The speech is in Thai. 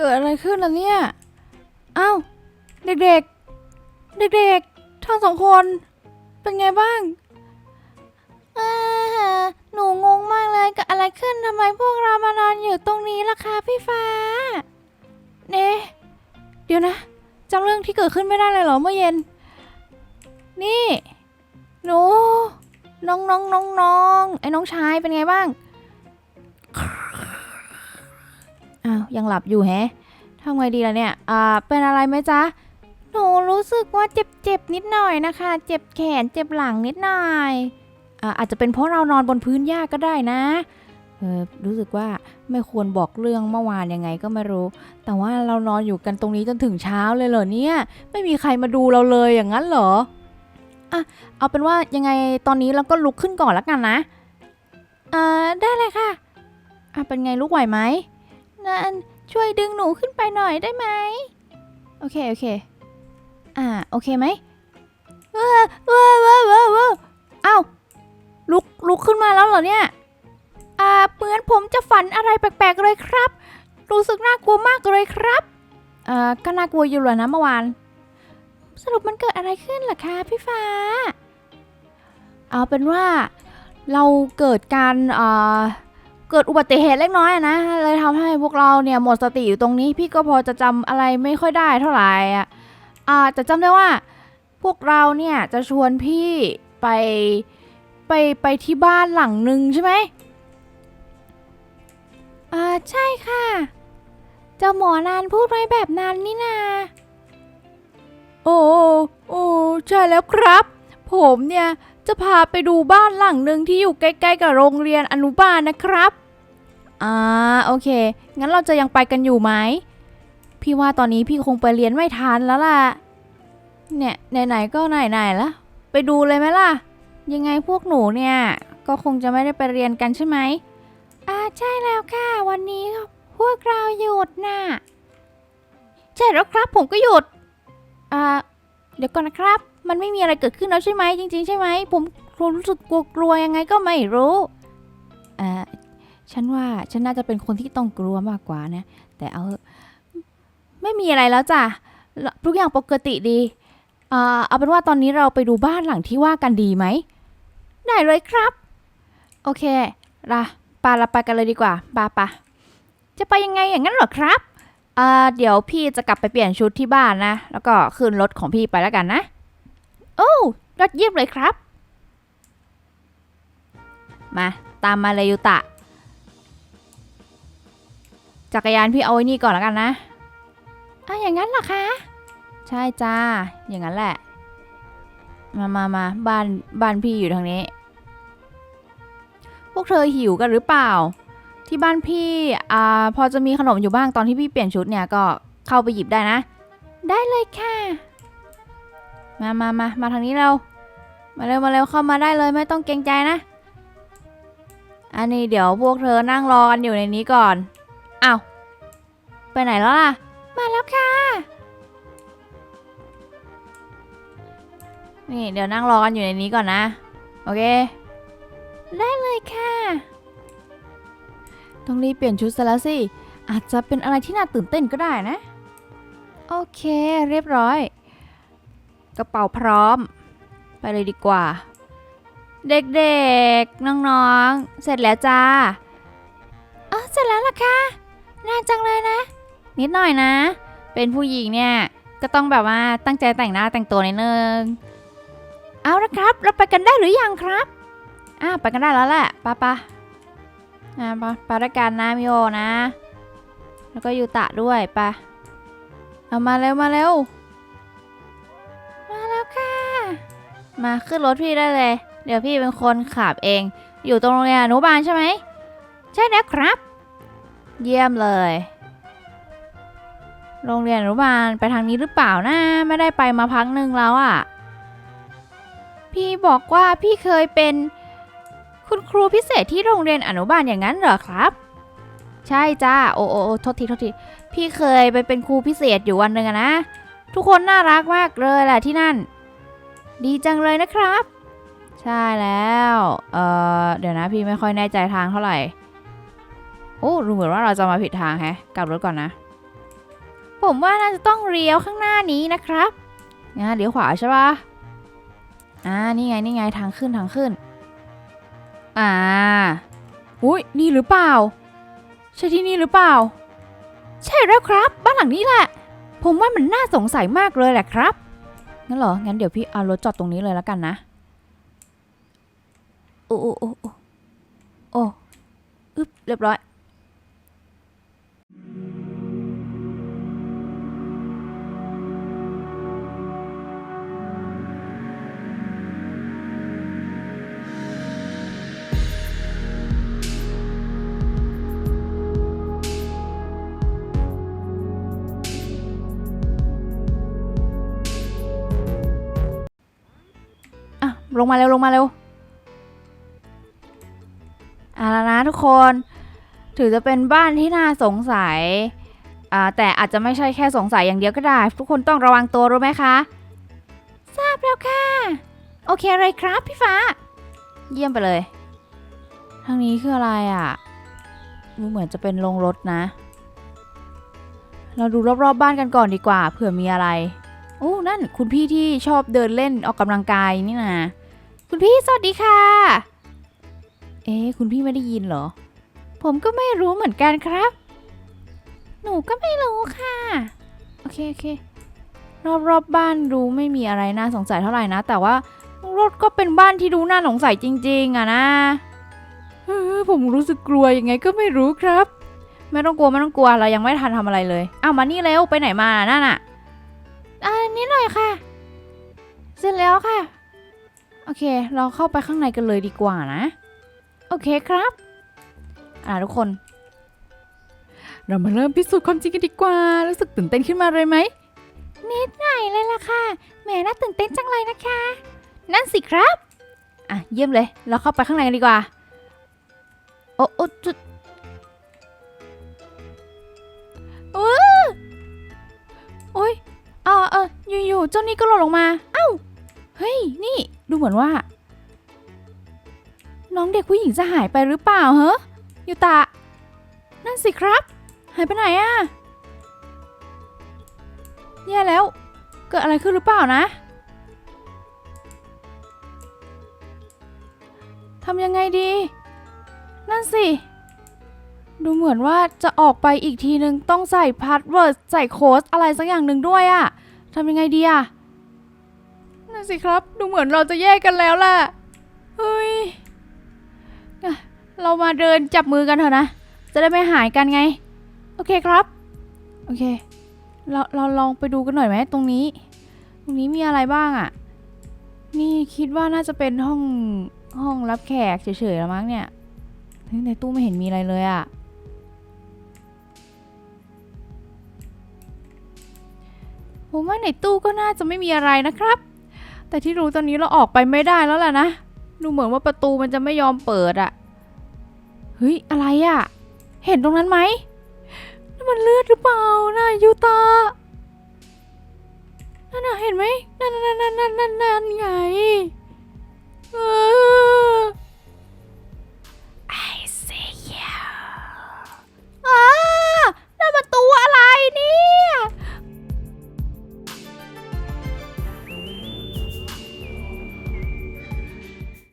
เกิดอะไรขึ้นล่ะเนี่ยอ้าวเด็กๆ เด็กๆทั้งสองคนเป็นไงบ้างอ่าหนูงงมากเลยเกิดอะไรขึ้นทำไมพวกเรามานอนอยู่ตรงนี้ล่ะคะพี่ฟ้า เน่เดี๋ยวนะจำเรื่องที่เกิดขึ้นไม่ได้เลยเหรอเมื่อเย็น นี่ หนู น้องน้องน้องน้องไอ้น้องชายเป็นไงบ้าง อ้าวยังหลับอยู่แฮะทำไงดีล่ะเนี่ยอ่าเป็นอะไรไหมจ๊ะหนูรู้สึกว่าเจ็บๆนิดหน่อยนะคะ เจ็บแขนเจ็บหลังนิดหน่อยอ่าอาจจะเป็นเพราะเรานอนบนพื้นหญ้าก็ได้นะเออรู้สึกว่าไม่ควรบอกเรื่องเมื่อวานยังไงก็ไม่รู้ แต่ว่าเรานอนอยู่กันตรงนี้จนถึงเช้าเลยเหรอเนี่ย ไม่มีใครมาดูเราเลยอย่างนั้นเหรออะเอาเป็นว่ายังไงตอนนี้เราก็ลุกขึ้นก่อนแล้วกันนะเอ่อได้เลยค่ะอะเป็นไงลุกไหวไหม นั่นช่วยดึงหนูขึ้นไปหน่อยได้ไหมโอเคโอเค อ่าโอเคไหมว้าว้าว้าว้าว้าอ้าวลุกลุกขึ้นมาแล้วเหรอเนี่ยอ่าเหมือนผมจะฝันอะไรแปลกๆเลยครับ รู้สึกน่ากลัวมากเลยครับอ่าก็น่ากลัวอยู่แหละนะเมื่อวานสรุปมันเกิดอะไรขึ้นล่ะคะพี่ฟ้า เอาเป็นว่าเราเกิดการอ่อ เกิดอุบัติเหตุเล็กน้อยนะเลยทำให้พวกเราเนี่ยหมดสติอยู่ตรงนี้ พี่ก็พอจะจำอะไรไม่ค่อยได้เท่าไหร่อะอ่าจะจำได้ว่า พวกเราเนี่ยจะชวนพี่ไปไปไปที่บ้านหลังหนึ่งใช่ไหมอ่าใช่ค่ะ เจ้าหมอนานพูดไว้แบบนั้นนี่นา โอ้โอ้ใช่แล้วครับ ผมเนี่ยจะพาไปดูบ้านหลังหนึ่งที่อยู่ใกล้ๆกับโรงเรียนอนุบาลนะครับอ่าโอเค งั้นเราจะยังไปกันอยู่ไหม พี่ว่าตอนนี้พี่คงไปเรียนไม่ทันแล้วล่ะ เนี่ยไหนๆก็ไหนๆละ ไปดูเลยไหมล่ะ ยังไงพวกหนูเนี่ย ก็คงจะไม่ได้ไปเรียนกันใช่ไหมอ่าใช่แล้วค่ะ วันนี้พวกเราหยุดน่ะใช่แล้วครับผมก็หยุดอ่าเดี๋ยวก่อนนะครับ มันไม่มีอะไรเกิดขึ้นแล้วใช่ไหมจริง ๆ ใช่ไหมผมรู้สึกกลัวๆยังไงก็ไม่รู้อ่าฉันว่าฉันน่าจะเป็นคนที่ต้องกลัวมากกว่านะ แต่เอาไม่มีอะไรแล้วจ้ะทุกอย่างปกติดีอ่าเอาเป็นว่าตอนนี้เราไปดูบ้านหลังที่ว่ากันดีไหมได้เลยครับ โอเคละปาเราไปกันเลยดีกว่าปาปะจะไปยังไงอย่างนั้นเหรอครับอ่าเดี๋ยวพี่จะกลับไปเปลี่ยนชุดที่บ้านนะ แล้วก็ขึ้นรถของพี่ไปแล้วกันนะ โอ้รถเยี่ยมเลยครับ มา ตามมาเลยยูตะ จักรยานพี่เอาไว้นี่ก่อนแล้วกันนะอ่าอย่างนั้นเหรอคะ ใช่จ้า อย่างนั้นแหละ มามามาบ้านบ้านพี่อยู่ทางนี้ พวกเธอหิวกันหรือเปล่า ที่บ้านพี่อ่าพอจะมีขนมอยู่บ้างตอนที่พี่เปลี่ยนชุดเนี่ยก็เข้าไปหยิบได้นะ ได้เลยค่ะ มามามามาทางนี้เร็วมาเร็วมาเร็วเข้ามาได้เลยไม่ต้องเกรงใจนะ อันนี้เดี๋ยวพวกเธอนั่งรอกันอยู่ในนี้ก่อนอ้าวไปไหนแล้วล่ะ มาแล้วค่ะ นี่เดี๋ยวนั่งรอกันอยู่ในนี้ก่อนนะ โอเค ได้เลยค่ะ ต้องรีบเปลี่ยนชุดซะแล้วสิ อาจจะเป็นอะไรที่น่าตื่นเต้นก็ได้นะ โอเค เรียบร้อย กระเป๋าพร้อม ไปเลยดีกว่า เด็กๆ น้องๆ เสร็จแล้วจ้าเออเสร็จแล้วล่ะค่ะน่าจังเลยนะ นิดหน่อยนะ เป็นผู้หญิงเนี่ย ก็ต้องแบบว่าตั้งใจแต่งหน้าแต่งตัวนิดนึง เอาละครับ เราไปกันได้หรือยังครับอ่าไปกันได้แล้วแหละปะปะอ่าไปไปด้วยกันนะมิโอนะ แล้วก็ยูตะด้วยไปะเอามาเร็วมาเร็วมา แล้วค่ะ มาขึ้นรถพี่ได้เลย เดี๋ยวพี่เป็นคนขับเอง อยู่ตรงโรงเรียนอนุบาลใช่ไหม ใช่แล้วครับ เยี่ยมเลย โรงเรียนอนุบาลไปทางนี้หรือเปล่านะ ไม่ได้ไปมาพักหนึ่งแล้วอะ่ะ พี่บอกว่าพี่เคยเป็นคุณครูพิเศษที่โรงเรียนอนุบาลอย่างนั้นเหรอครับ ใช่จ้า โอ้โอโอโทษทีโทษที พี่เคยไปเป็นครูพิเศษอยู่วันหนึ่งอะนะ ทุกคนน่ารักมากเลยแหละที่นั่น ดีจังเลยนะครับ ใช่แล้ว เออเดี๋ยวนะพี่ไม่ค่อยแน่ใจทางเท่าไหร่ โอ้รู้เหมือนว่าเราจะมาผิดทางแฮะ กลับรถก่อนนะ ผมว่าน่าจะต้องเลี้ยวข้างหน้านี้นะครับอ่าเลี้ยวขวาใช่ปะอ่า นี่ไง นี่ไง ทางขึ้น ทางขึ้น อ่า อุ้ยนี่หรือเปล่า ใช่ที่นี่หรือเปล่า ใช่แล้วครับ บ้านหลังนี้แหละ ผมว่ามันน่าสงสัยมากเลยแหละครับ งั้นเหรอ งั้นเดี๋ยวพี่เอารถจอดตรงนี้เลยแล้วกันนะ โอ้โอ้โอ้โอ้อ้อึ๊บ เรียบร้อย ลงมาเร็วลงมาเร็วเอาละนะทุกคน ถือจะเป็นบ้านที่น่าสงสัยอ่าแต่อาจจะไม่ใช่แค่สงสัยอย่างเดียวก็ได้ ทุกคนต้องระวังตัวรู้ไหมคะ ทราบแล้วค่ะ โอเคเลยครับพี่ฟ้า เยี่ยมไปเลย ทางนี้คืออะไรอะดูเหมือนจะเป็นโรงรถนะ เราดูรอบๆบบ้านกันก่อนดีกว่าเผื่อมีอะไรโอ้นั่นคุณพี่ที่ชอบเดินเล่นออกกำลังกายนี่นะ คุณพี่สวัสดีค่ะ เอ๊คุณพี่ไม่ได้ยินเหรอ ผมก็ไม่รู้เหมือนกันครับ หนูก็ไม่รู้ค่ะ โอเคโอเครอบๆบบ้านดูไม่มีอะไรน่าสงสัยเท่าไหร่นะ แต่ว่ารถก็เป็นบ้านที่ดูน่าสงสัยจริง ๆอะนะเออผมรู้สึกกลัวยังไงก็ไม่รู้ครับ ไม่ต้องกลัวไม่ต้องกลัวเรายังไม่ทันทำอะไรเลยเอามานี่เร็วไปไหนมานั่นน่ะอ่านี่หน่อยค่ะ เสร็จแล้วค่ะ โอเค เราเข้าไปข้างในกันเลยดีกว่านะ โอเคครับ อ่าทุกคน เรามาเริ่มพิสูจน์ความจริงกันดีกว่า รู้สึกตื่นเต้นขึ้นมาเลยไหม นิดหน่อยเลยล่ะค่ะ แหมน่าตื่นเต้นจังเลยนะคะ นั่นสิครับ อะ เยี่ยมเลย เราเข้าไปข้างในกันดีกว่า โอ้โอ้จุดเออโอ้ยอ่าเอออยู่ๆเจ้านี่ก็หล่นลงมา เอ้า เฮ้ย นี่ ดูเหมือนว่า น้องเด็กผู้หญิงจะหายไปหรือเปล่าเหรอยูตะ นั่นสิครับ หายไปไหนอะแย่แล้ว เกิดอะไรขึ้นหรือเปล่านะทำยังไงดี นั่นสิ ดูเหมือนว่าจะออกไปอีกทีนึงต้องใส่พาสเวิร์ดใส่โค้ดอะไรสักอย่างหนึ่งด้วยอะทำยังไงดีอะ นั่นสิครับ ดูเหมือนเราจะแยกกันแล้วแหละเฮ้ย เรามาเดินจับมือกันเถอะนะ จะได้ไม่หายกันไง โอเคครับ โอเค เราเราลองไปดูกันหน่อยไหมตรงนี้ ตรงนี้มีอะไรบ้างอะนี่คิดว่าน่าจะเป็นห้องห้องรับแขกเฉยๆแล้วมั้งเนี่ยในตู้ไม่เห็นมีอะไรเลยอะผมว่าในตู้ก็น่าจะไม่มีอะไรนะครับ แต่ที่รู้ตอนนี้เราออกไปไม่ได้แล้วแหละนะ ดูเหมือนว่าประตูมันจะไม่ยอมเปิดอะเฮ้ย อะไรอะเห็นตรงนั้นไหมนั่นมันเลือดหรือเปล่านะยูตา นั่นน่ะเห็นไหมนั่นนั่นนั่นนั่นนั่นนั่นไง